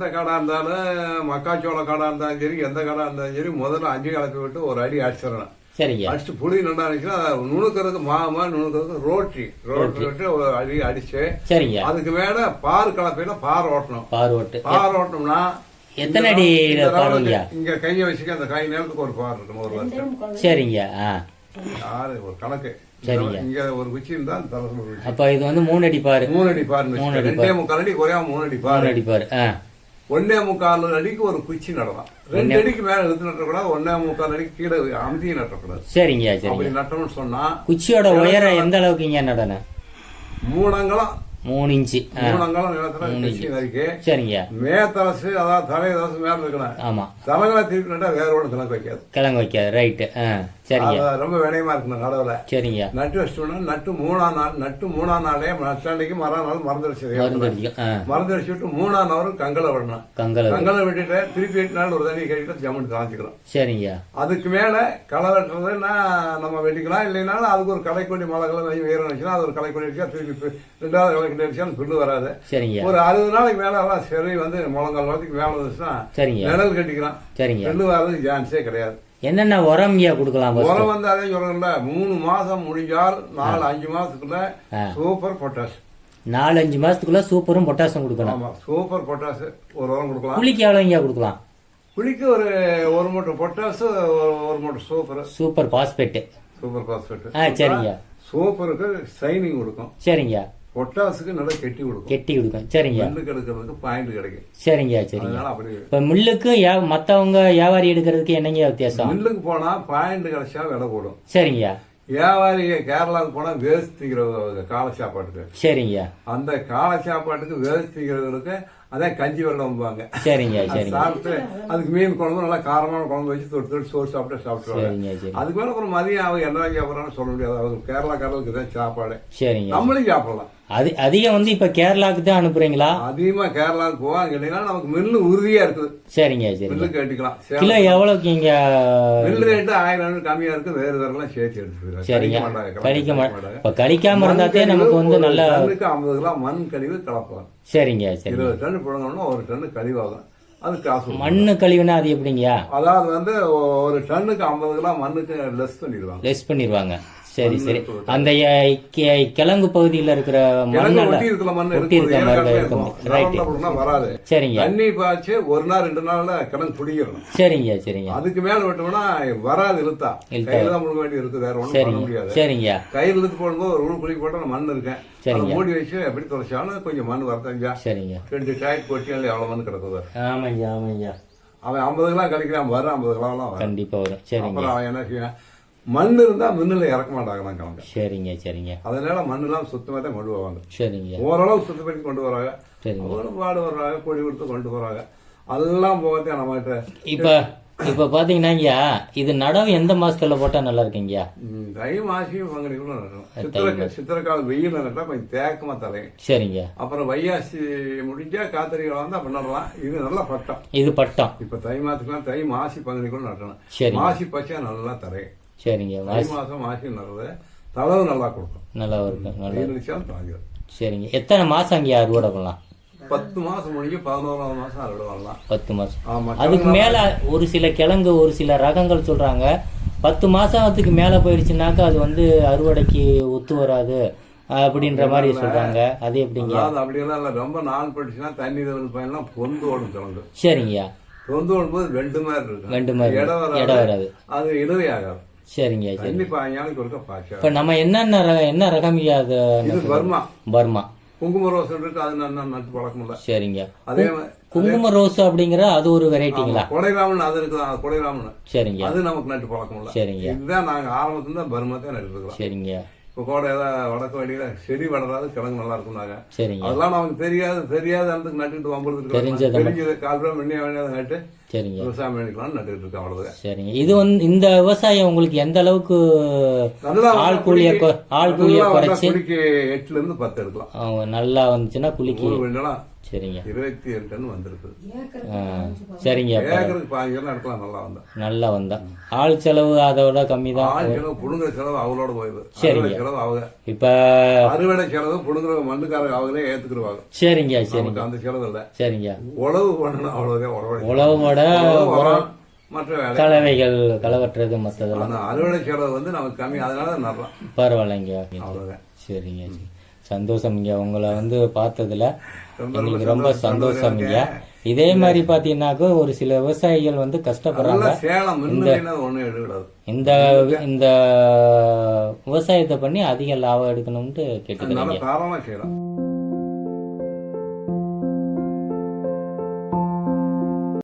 எந்த காடா இருந்தாலும் மக்காச்சோள காடா இருந்தாலும் சரி எந்த காடா இருந்தாலும் சரி முதல்ல அஞ்சு கலப்பி விட்டு ஒரு அடி அடிச்சிடணும் சரிங்க. அடிச்சு புளி நல்லா இருந்துச்சுன்னா நுணுக்கிறதுக்கு மாமா நுணுக்கிறதுக்கு ரோட்டி ரோட்டி விட்டு ஒரு அடி அடிச்சு சரிங்க. அதுக்கு மேல பார் கலப்பையில பார் ஓட்டணும். பார் ஓட்டு. பார் ஓட்டணும்னா எத்தனை அடி இங்க கையை வச்சுக்க அந்த கை நேரத்துக்கு ஒரு பார் இருக்கணும் ஒரு வருஷம். சரிங்க ஆ. யாரு ஒரு கணக்கு. சரிங்க. இங்க ஒரு குச்சி இருந்தா அப்ப இது வந்து மூணு அடி பாரு. மூணு அடி பார் மூணு அடி ரெண்டே முக்கால் அடி குறையா மூணு அடி பார். மூணு அடி பாரு ஒன்னே முக்கால் அடிக்கு ஒரு குச்சி நடலாம். ரெண்டு அடிக்கு மேல எடுத்து நட்டக்கூடாது ஒன்னே முக்கால் அடிக்கு கீழே அமுதி நட்டக்கூடாது சரிங்க அப்படி நட்டணும்னு சொன்னா குச்சியோட உயரம் எந்த அளவுக்கு இங்க நடன மூணு அங்கலம் மூணு இன்ச்சு. மூணு அங்கலம் நிலத்துல நறுக்கி சரிங்க. மேத்தரசு அதாவது தலை தரசு மேல இருக்கணும் ஆமா. தலைகளை திருப்பி நட்டா வேற ஒன்று கணக்கு வைக்காது. கிழங்கு வைக்காது. ரைட்டு சரிங்க. ரொம்ப வினயமா இருக்கணும் நடவுல. சரிங்க. நட்டு வச்சிட்டோம்னா நட்டு மூணாம் நாள் நட்டு மூணாம் நாளே நட்டாண்டிக்கு மறுநாள் மறந்துடுச்சு மருந்து அடிக்கும் ஆ. மறந்துடுச்சு விட்டு மூணாம் நாள் கங்கலை விடணும். கங்கல கங்கலை விட்டுட்டு திருப்பி எட்டு நாள் ஒரு தண்ணி கழிட்டு ஜம்முன்னு காய்ச்சிக்கலாம் சரிங்க. அதுக்கு மேல களை வெட்டுறதுன்னா நம்ம வெட்டிக்கலாம். இல்லைனாலும் அதுக்கு ஒரு களைக்கொல்லி மழைகளை கொஞ்சம் உயரம் இருந்துச்சுன்னா அது ஒரு களைக்கொல்லி அடிச்சா திருப்பி ரெண்டாவது அடிச்சா அந்த புல்லு வராது. சரிங்க. ஒரு அறுபது நாளைக்கு மேல எல்லாம் சரி வந்து முழங்கால் வளர்த்துக்கு மேல வந்துச்சுன்னா சரிங்க. நிழல் கட்டிக்கலாம் சரிங்க. புல்லு வர்றதுக்கு சான்ஸே கிடையாது. என்னென்ன உரம் கொடுக்கலாம்? உரம் வந்து அதே சொல்றேன்ல மூணு மாசம் முடிஞ்சால் நாலு அஞ்சு மாசத்துக்குள்ள. சூப்பர் பொட்டாஸ் நாலு அஞ்சு மாசத்துக்குள்ள சூப்பரும் பொட்டாசியம் கொடுக்கணும் ஆமா சூப்பர் பொட்டாஸ் ஒரு உரம் கொடுக்கலாம். புளிக்கு எவ்வளவு இங்க கொடுக்கலாம்? புளிக்கு ஒரு ஒரு மூட்டை பொட்டாஸ் ஒரு மூட்டை super super phosphate super phosphate ஆ சரிங்க. சூப்பருக்கு ஷைனிங் கொடுக்கும். சரிங்க. பொட்டாஸுக்கு நல்லா கெட்டி கொடுக்கும். கெட்டி கொடுக்கும். சரிங்க. நெல்லுக்கு எடுக்கிறதுக்கு பாயிண்ட் கிடைக்கும். சரிங்க சரிங்க. அதனால அப்படி இப்ப மில்லுக்கு யா- மத்தவங்க வியாபாரி எடுக்கிறதுக்கு என்னங்க வித்தியாசம்? மில்லுக்கு போனா பாயிண்ட் கிடைச்சா விலை போடும் சரிங்க. வியாபாரி கேரளாவுக்கு போனா வேஸ்ட் திங்கிற காலை சாப்பாட்டுக்கு. சரிங்க. அந்த காலை சாப்பாட்டுக்கு வேஸ்ட் திங்கிறவங்களுக்கு அதான் கஞ்சி சரிங்க அது சரிங்க. சாப்பிட்டு அதுக்கு மீன் குழம்பு நல்லா காரமான குழம்பு வச்சு தொட்டு தொட்டு சோறு சாப்பிட்டு சாப்பிட்டுருவாங்க. சரிங்க சரி அதுக்கு மேல அப்புறம் மதியம் அவங்க என்ன சாப்பிட்றான்னு சொல்ல முடியாது. அவங்க கேரளா காரலுக்கு தான் சாப்பாடு. சரிங்க. நம்மளும் சாப்பிடலாம். அது அதிகம் வந்து இப்ப கேரளாக்கு தான் அனுப்புறீங்களா? அதிகமா கேரளாவுக்கு போவாங்க. கேட்டீங்கன்னா நமக்கு மில்லு உறுதியா இருக்குது. சரிங்க சரிங்க. மில்லுக்கு கட்டிக்கலாம். கிலோ எவ்வளவுக்கு இங்க மில்லு ரேட்டு ஆயிரம் கம்மியா இருக்கு வேறு வேறெல்லாம் சேர்த்து எடுத்துக்கிறாங்க சரிங்க. மாட்டாங்க கழிக்க மாட்டேன் இப்ப கழிக்காம இருந்தாத்தே நமக்கு வந்து நல்ல ஐம்பது கிலோ மண் கழிவு கலப்பாங்க சரிங்க சரிங்க. இருபது டன் புழங்கணும்னா ஒரு டன்னு கழிவாகும். அது காசு. மண்ணு கழிவுனா அது எப்படிங்கய்யா? அதாவது வந்து ஒரு டன்னுக்கு ஐம்பது கிலோ மண்ணுக்கு லெஸ் பண்ணிடுவாங்க. லெஸ் பண்ணிடுவாங்க. சரி சரி. அந்த கிழங்கு பகுதியில் இருக்கிற ஒட்டி இருக்கிற மண் இருக்கிற வராது. சரிங்க. தண்ணி பாய்ச்சி ஒரு நாள் ரெண்டு நாள்ல கிழங்கு பிடிக்கிறணும் சரிங்க சரிங்க. அதுக்கு மேல விட்டோம்னா வராது இழுத்தா. கையில தான் முழுக்க வேண்டி இருக்கு வேற பண்ண சரிங்க சரிங்க. கையில் இழுத்து போடும்போது ஒரு உள் குழி போட்டா மண் இருக்கேன். சரிங்க. மூடி வச்சு எப்படி தொலைச்சாலும் கொஞ்சம் மண் வரத்தஞ்சா. சரிங்க. ரெண்டு டாய்ட் கொட்டி அதுல எவ்வளவு மண் கிடக்குது. ஆமாங்க ஆமாங்க அவன் ஐம்பது கிலோ கழிக்கிறான் வரும் ஐம்பது கிலோலாம் வரும். சரிங்க. அப்புறம் அவன் என்ன செய்வான்? மண் இருந்தா மின்னுல இறக்க மாட்டாங்களாம் கிழங்கு. சரிங்க சரிங்க. அதனால மண்ணெல்லாம் சுத்தமா தான் கொண்டு வருவாங்க சரிங்க. ஓரளவு சுத்தப்படுத்தி கொண்டு வராங்க. சரிங்க. பாடு வர்றாங்க கொடி கொடுத்து கொண்டு போறாங்க. அதெல்லாம் போகத்தான் நம்மகிட்ட இப்ப இப்ப பாத்தீங்கன்னாங்கய்யா இது நடவு எந்த மாசத்துல போட்டா நல்லா இருக்குங்கய்யா தை மாசி பங்குனிக்குள்ள நடக்கும் சித்திரை சித்திரக்கால வெயில் நட்டா கொஞ்சம் தேக்கமா தலையும். சரிங்க அப்புறம் வையாசி முடிஞ்சா காத்திரி வளர்ந்து அப்ப நடலாம். இது நல்ல பட்டம். இது பட்டம். இப்ப தை மாசத்துக்குலாம் தை மாசி பங்குனிக்குள்ள நடணும் சரிங்க. மாசி பச்சை நல்லா தரையும். சரிங்க தை மாசம் மாசி நடுறது தளவு நல்லா கொடுக்கும். நல்லா இருக்கும் நல்லா சரிங்க. எத்தனை மாசம் அங்கேயா அறுவடை பண்ணலாம்? பத்து மாசம் முடிஞ்சு பதினோராவது மாசம் அறுவடை பத்து மாசம். ஆமா அதுக்கு மேல ஒரு சில கிழங்கு ஒரு சில ரகங்கள் சொல்றாங்க. பத்து மாசத்துக்கு மேல போயிடுச்சுனாக்கா அது வந்து அறுவடைக்கு ஒத்து வராது அப்படின்ற மாதிரி சொல்றாங்க. அது எப்படிங்க? அதாவது அப்படியெல்லாம் இல்ல. ரொம்ப நாள் படிச்சுன்னா தண்ணி தவிர பையன்லாம் பொந்து ஓடும் கிழங்கு. சரிங்கய்யா பொந்து ஓடும்போது வெண்டு மாதிரி இருக்கும். ரெண்டு மாதிரி இடம் வராது. அது இழுவை ஆகாது. சரிங்க சரி இப்ப நம்ம என்னென்ன ரக- என்ன ரகம்யா அது பர்மா பர்மா குங்கும ரோஸ் இருக்கு அது நான் நட்டு பழக்கம் இல்ல. சரிங்க. அதே மாதிரி குங்கும ரோஸ் அப்படிங்கிற அது ஒரு வெரைட்டிங்களா கொடைராமன் அது இருக்குது கொடைராமன் சரிங்க. அது நமக்கு நட்டு பழக்கம் இல்ல. சரிங்க. இதுதான் நாங்க ஆரம்பத்துல தான் பர்மா தான் நட்டு இருக்கிறோம். சரிங்க. கோடை ஏதாவது வடக்கு வழியில செடி வளராது கிழங்கு நல்லா இருக்கும்னாங்க. சரிங்க. அதெல்லாம் நமக்கு தெரியாது தெரியாத இடத்துக்கு நட்டுட்டு வம்பளுக்கு தெரிஞ்சதை கால் ரூபா வேண்டியதை நட்டு சரிங்க. விவசாயம் பண்ணிக்கலாம் நட்டுட்டு இருக்கோம் அவ்வளவுதான். சரிங்க. இது வந்து இந்த விவசாயம் உங்களுக்கு எந்த அளவுக்கு ஆள் கூலிய ஆள் கூலிய குறைச்சு? குடிக்கு எட்டுல இருந்து பத்து எடுக்கலாம். அவங்க நல்லா வந்துச்சுன்னா வெளியெல்லாம் சரிங்க. இருபத்தி ஏழு டன் வந்திருக்குது ஆ, சரிங்க. ஏக்கருக்கு பாஞ்சு டன் எடுக்கலாம் நல்லா வந்தா. நல்லா வந்தா. ஆள் செலவு அதோட கம்மி தான் ஆள் செலவு புடுங்குற செலவு அவங்களோட போயிடுது சரிங்க. அறுவடை செலவு அவங்க இப்ப அறுவடை செலவு புடுங்குற மண்ணுக்காரங்க அவங்களே ஏத்துக்கிடுவாங்க. சரிங்க சரிங்க. நமக்கு அந்த செலவு இல்லை. சரிங்க. உழவு பண்ணணும் அவ்வளவுதான் உழவு உழவோட உழவு, உரம், மற்ற கலவைகள் களவற்றது மற்றதெல்லாம் ஆனா அறுவடை செலவு வந்து நமக்கு கம்மி அதனால நடுறோம். பரவாயில்லைங்க. சரிங்க சரி. சந்தோஷம்ங்க உங்களை வந்து பார்த்ததுல எங்களுக்கு ரொம்ப சந்தோஷம்ங்க இதே மாதிரி பாத்தீங்கன்னாக்கா ஒரு சில விவசாயிகள் வந்து கஷ்டப்படுறாங்க. எடுக்கூடாது இந்த இந்த விவசாயத்தை பண்ணி அதிக லாபம் எடுக்கணும்னு கேட்டுக்கிறேங்க.